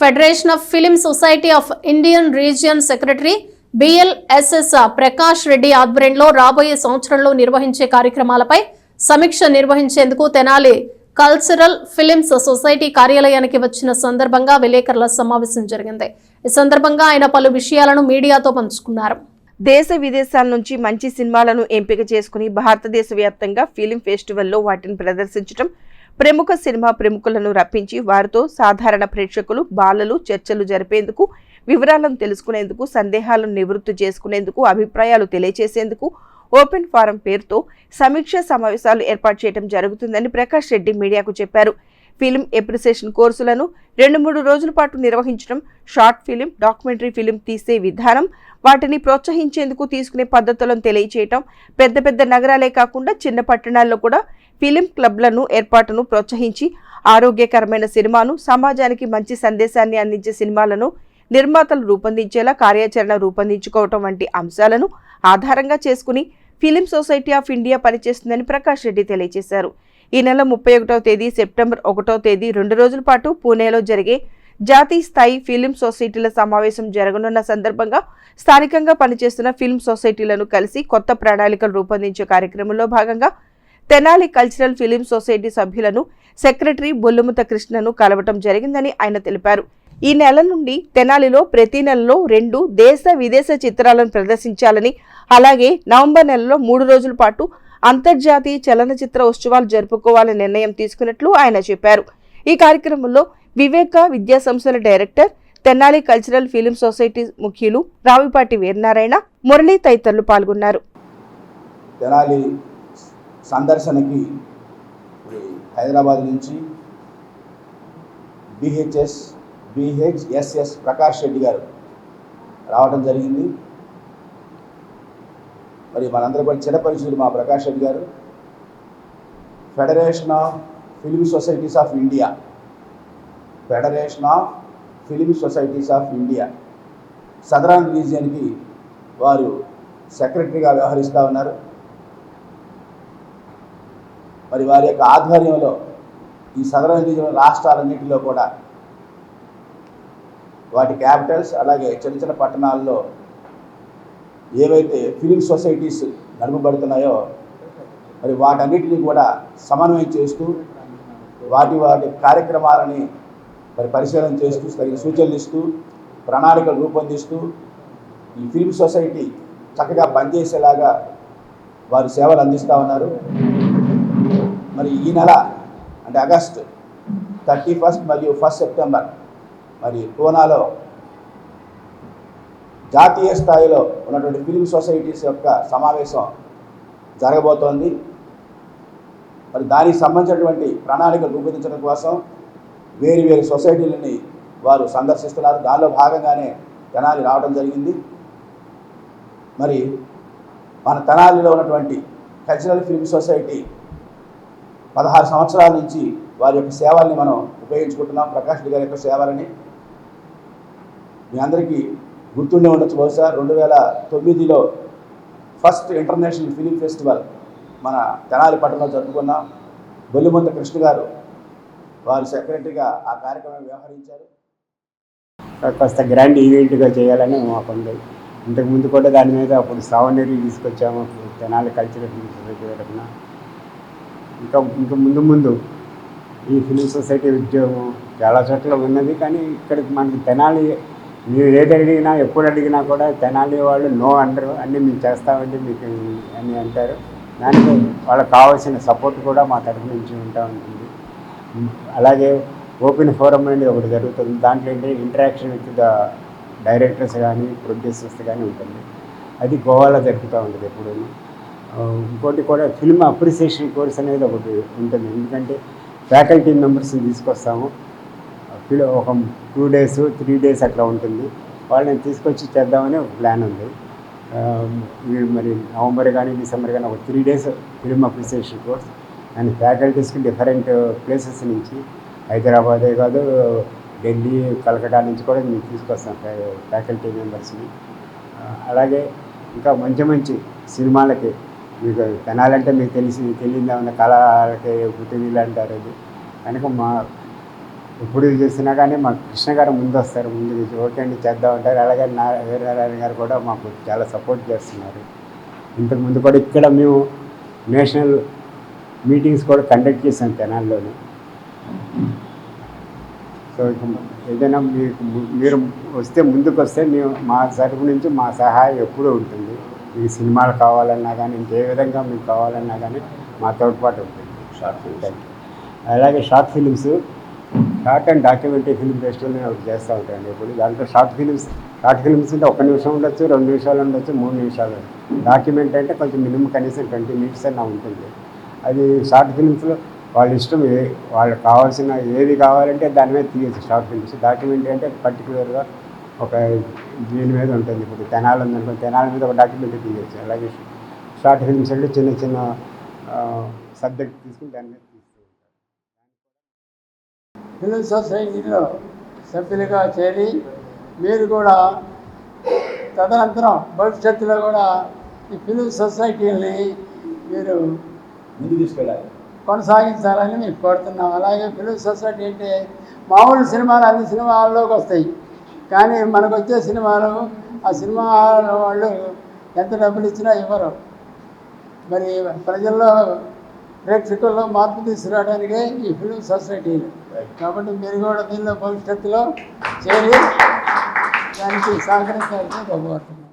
Federation of film society of Indian region secretary BLSS Prakash Reddy ఆధ్వర్యంలో రాబోయే సంవత్సరంలో నిర్వహించే కార్యక్రమాలపై సమీక్ష నిర్వహించేందుకు తెనాలి కల్చరల్ ఫిలిమ్స్ సొసైటీ కార్యాలయానికి వచ్చిన సందర్భంగా విలేకరుల సమావేశం జరిగింది. ఈ సందర్భంగా ఆయన పలు విషయాలను మీడియాతో పంచుకున్నారు. దేశ విదేశాల నుంచి మంచి సినిమాలను ఎంపిక చేసుకుని భారతదేశ వ్యాప్తంగా ఫిలిం ఫెస్టివల్లో వాటిని ప్రదర్శించడం ప్రముఖ సినిమా ప్రముఖులను రప్పించి వారితో సాధారణ ప్రేక్షకులు బాలలు చర్చలు జరిపేందుకు వివరాలను తెలుసుకునేందుకు సందేహాలను నివృత్తి చేసుకునేందుకు అభిప్రాయాలు తెలియజేసేందుకు ఓపెన్ ఫారం పేరుతో సమీక్ష సమావేశాలు ఏర్పాటు చేయడం జరుగుతుందని ప్రకాష్ రెడ్డి మీడియాకు చెప్పారు. ఫిలిం ఎప్రిసియేషన్ కోర్సులను రెండు మూడు రోజుల పాటు నిర్వహించడం షార్ట్ ఫిలిం డాక్యుమెంటరీ ఫిలిం తీసే విధానం వాటిని ప్రోత్సహించేందుకు తీసుకునే పద్ధతులను తెలియచేయటం పెద్ద పెద్ద నగరాలే కాకుండా చిన్న పట్టణాల్లో కూడా ఫిలిం క్లబ్లను ఏర్పాటును ప్రోత్సహించి ఆరోగ్యకరమైన సినిమాను సమాజానికి మంచి సందేశాన్ని అందించే సినిమాలను నిర్మాతలు రూపొందించేలా కార్యాచరణ రూపొందించుకోవటం వంటి అంశాలను ఆధారంగా చేసుకుని ఫిలిం సొసైటీ ఆఫ్ ఇండియా పనిచేస్తుందని ప్రకాష్ రెడ్డి తెలియజేశారు. ఈ నెల ముప్పై ఒకటవ తేదీ సెప్టెంబర్ ఒకటో తేదీ రెండు రోజుల పాటు పూణేలో జరిగే జాతీయ స్థాయి ఫిలిం సొసైటీల సమావేశం జరగనున్న సందర్భంగా స్థానికంగా పనిచేస్తున్న ఫిల్మ్ సొసైటీలను కలిసి కొత్త ప్రణాళికలు రూపొందించే కార్యక్రమంలో భాగంగా తెనాలి కల్చరల్ ఫిలిం సొసైటీ సభ్యులను సెక్రటరీ బొల్లుముత కృష్ణను కలవటం జరిగిందని ఆయన తెలిపారు. ఈ నెల నుండి తెనాలిలో ప్రతి నెలలో రెండు దేశ విదేశ చిత్రాలను ప్రదర్శించాలని అలాగే నవంబర్ నెలలో మూడు రోజుల పాటు అంతర్జాతీయ చలనచిత్ర ఉత్సవాలు జరుపుకోవాలని నిర్ణయం తీసుకున్నట్లు ఆయన చెప్పారు. ఈ కార్యక్రమంలో వివేక విద్యా సంస్థల director Tenali cultural film society ముఖ్యులు రావిపాటి వీరనారాయణ మురళి తదితరులు పాల్గొన్నారు. తెనాలి సందర్శనకి హైదరాబాద్ నుంచి బిహెచ్ఎస్ బిహెచ్ఎస్ఎస్ ప్రకాష్ రెడ్డి గారు రావడం జరిగింది. మరి మనందరూ కూడా చిరపరిచితులు మా ప్రకాష్ రెడ్డి గారు. Federation of film societies of India federation of film societies of India southern రీజియన్కి వారు సెక్రటరీగా వ్యవహరిస్తూ ఉన్నారు. మరి వారి యొక్క ఆధ్వర్యంలో ఈ సదరన్ రీజియన్ రాష్ట్రాలన్నింటిలో కూడా వాటి క్యాపిటల్స్ అలాగే చిన్న చిన్న పట్టణాల్లో ఏవైతే ఫిలిం సొసైటీస్ నడపబడుతున్నాయో మరి వాటన్నిటిని కూడా సమన్వయం చేస్తూ వాటి వాటి కార్యక్రమాలని మరి పరిశీలన చేస్తూ తగిన సూచనలు ఇస్తూ ప్రణాళికలు రూపొందిస్తూ ఈ ఫిలిం సొసైటీ చక్కగా పనిచేసేలాగా వారు సేవలు అందిస్తూ ఉన్నారు. మరి ఈ నెల అంటే ఆగస్ట్ థర్టీ ఫస్ట్ మరియు ఫస్ట్ సెప్టెంబర్ మరి పూనాలో జాతీయ స్థాయిలో ఉన్నటువంటి ఫిలిం సొసైటీస్ యొక్క సమావేశం జరగబోతోంది. మరి దానికి సంబంధించినటువంటి ప్రణాళికలు రూపొందించడం కోసం వేరు వేరు సొసైటీలని వారు సందర్శిస్తున్నారు. దానిలో భాగంగానే తెనాలి రావడం జరిగింది. మరి మన తెనాలిలో ఉన్నటువంటి కల్చరల్ ఫిల్మ్ సొసైటీ పదహారు సంవత్సరాల నుంచి వారి యొక్క సేవల్ని మనం ఉపయోగించుకుంటున్నాం. ప్రకాష్ రెడ్డి గారి యొక్క సేవలని. మీ అందరికీ గుర్తుండే ఉండొచ్చు బహుశా రెండు వేల తొమ్మిదిలో ఫస్ట్ ఇంటర్నేషనల్ ఫిలిం ఫెస్టివల్ మన తెనాలి పట్టణంలో జరుపుకున్నాం బొల్లిమంత కృష్ణ గారు వారు సెక్రటరీగా ఆ కార్యక్రమం వ్యవహరించారు. కాస్త గ్రాండ్ ఈవెంట్గా చేయాలని మాకు ఉంది ఇంతకు ముందు కూడా దాని మీద అప్పుడు సావనీరు తీసుకొచ్చాము తెనాలి కల్చరల్ ఫిలిం సొసైటీ తరఫున. ఇంకా ఇంకా ముందు ముందు ఈ ఫిలిం సొసైటీ ఉద్యోగం చాలా చోట్ల ఉన్నది కానీ ఇక్కడికి మనకి తెనాలి మీరు ఏది అడిగినా ఎప్పుడు అడిగినా కూడా తెనాలి వాళ్ళు నో అంటారు అన్నీ మేము చేస్తామండి మీకు అని అంటారు. దానికి వాళ్ళకి కావాల్సిన సపోర్ట్ కూడా మా తరఫు నుంచి ఉంటా ఉంటుంది. అలాగే ఓపెన్ ఫోరం అనేది ఒకటి జరుగుతుంది. దాంట్లో ఏంటి? ఇంటరాక్షన్ విత్ ద డైరెక్టర్స్ కానీ ప్రొడ్యూసర్స్ కానీ ఉంటుంది. అది గోవాలో జరుగుతూ ఉంటుంది ఎప్పుడు ఇంకోటి కూడా ఫిల్మ్ అప్రిసియేషన్ కోర్స్ అనేది ఒకటి ఉంటుంది. ఎందుకంటే ఫ్యాకల్టీ మెంబర్స్ని తీసుకొస్తాము. ఫిల్- ఒక టూ డేస్ త్రీ డేస్ అట్లా ఉంటుంది. వాళ్ళని తీసుకొచ్చి చేద్దామని ఒక ప్లాన్ ఉంది. మరి నవంబర్ కానీ డిసెంబర్ కానీ ఒక three days film appreciation course and ఫ్యాకల్టీస్కి different places నుంచి హైదరాబాదే కాదు ఢిల్లీ కలకటా నుంచి కూడా మేము తీసుకొస్తాం ఫ్యాకల్టీ మెంబర్స్ని. అలాగే ఇంకా మంచి మంచి సినిమాలకి మీకు తెనాలంటే మీకు తెలిసి తెలియదా ఉన్న కళలకి పుట్టినీళ్ళు అంటారు అది. కనుక మా ఎప్పుడు చేసినా కానీ మా కృష్ణ గారు ముందు వస్తారు ముందు నుంచి ఓకే అండి చేద్దాం అంటారు. అలాగే నా వీరనారాయణ గారు కూడా మాకు చాలా సపోర్ట్ చేస్తున్నారు. ఇంతకు ముందు కూడా ఇక్కడ మేము నేషనల్ మీటింగ్స్ కూడా కండక్ట్ చేసాం తెనాల్లోని. సో ఏదైనా మీకు మీరు వస్తే ముందుకు వస్తే మేము మా తరపు నుంచి మా సహాయం ఎప్పుడూ ఉంటుంది. మీకు సినిమాలు కావాలన్నా కానీ ఇంకే విధంగా మీకు కావాలన్నా కానీ మా తోడ్పాటు ఉంటుంది. షార్ట్ ఫిల్మ్స్ అలాగే short films short and documentary film festival నేను చేస్తూ ఉంటాను ఇప్పుడు దాంట్లో షార్ట్ ఫిలిమ్స్ షార్ట్ ఫిలిమ్స్ అంటే ఒక నిమిషం ఉండొచ్చు రెండు నిమిషాలు ఉండొచ్చు మూడు నిమిషాలు. డాక్యుమెంట్ అంటే కొంచెం మినిమం కనీసం ట్వంటీ మినిట్స్ అయినా ఉంటుంది. అది షార్ట్ ఫిలిమ్స్లో వాళ్ళ ఇష్టం ఏ వాళ్ళకి కావాల్సిన ఏది కావాలంటే దాని మీద తీయచ్చు షార్ట్ ఫిలిమ్స్. డాక్యుమెంటరీ అంటే పర్టికులర్గా ఒక దీని మీద ఉంటుంది. ఇప్పుడు తెనాలి ఉందనుకో తెనాల మీద ఒక డాక్యుమెంటరీ తీయచ్చు. అలాగే షార్ట్ ఫిలిమ్స్ అంటే చిన్న చిన్న సబ్జెక్ట్ తీసుకుని దాని మీద ఫిలిం సొసైటీలో సభ్యులుగా చేరి మీరు కూడా తదనంతరం భవిష్యత్తులో కూడా ఈ ఫిలిం సొసైటీని మీరు కొనసాగించాలని మీకు కోరుతున్నాం. అలాగే ఫిలిం సొసైటీ అంటే మామూలు సినిమాలు అన్ని సినిమాల్లోకి వస్తాయి. కానీ మనకు వచ్చే సినిమాలు ఆ సినిమా వాళ్ళు ఎంత డబ్బులు ఇచ్చినా ఇవ్వరు. మరి ప్రజల్లో ప్రేక్షకుల్లో మార్పు తీసుకురావడానికే ఈ ఫిలిం సొసైటీలు కాబట్టి మీరు కూడా దీనిలో భవిష్యత్తులో చేరి దానికి సహకరించాలని కోరుతున్నాను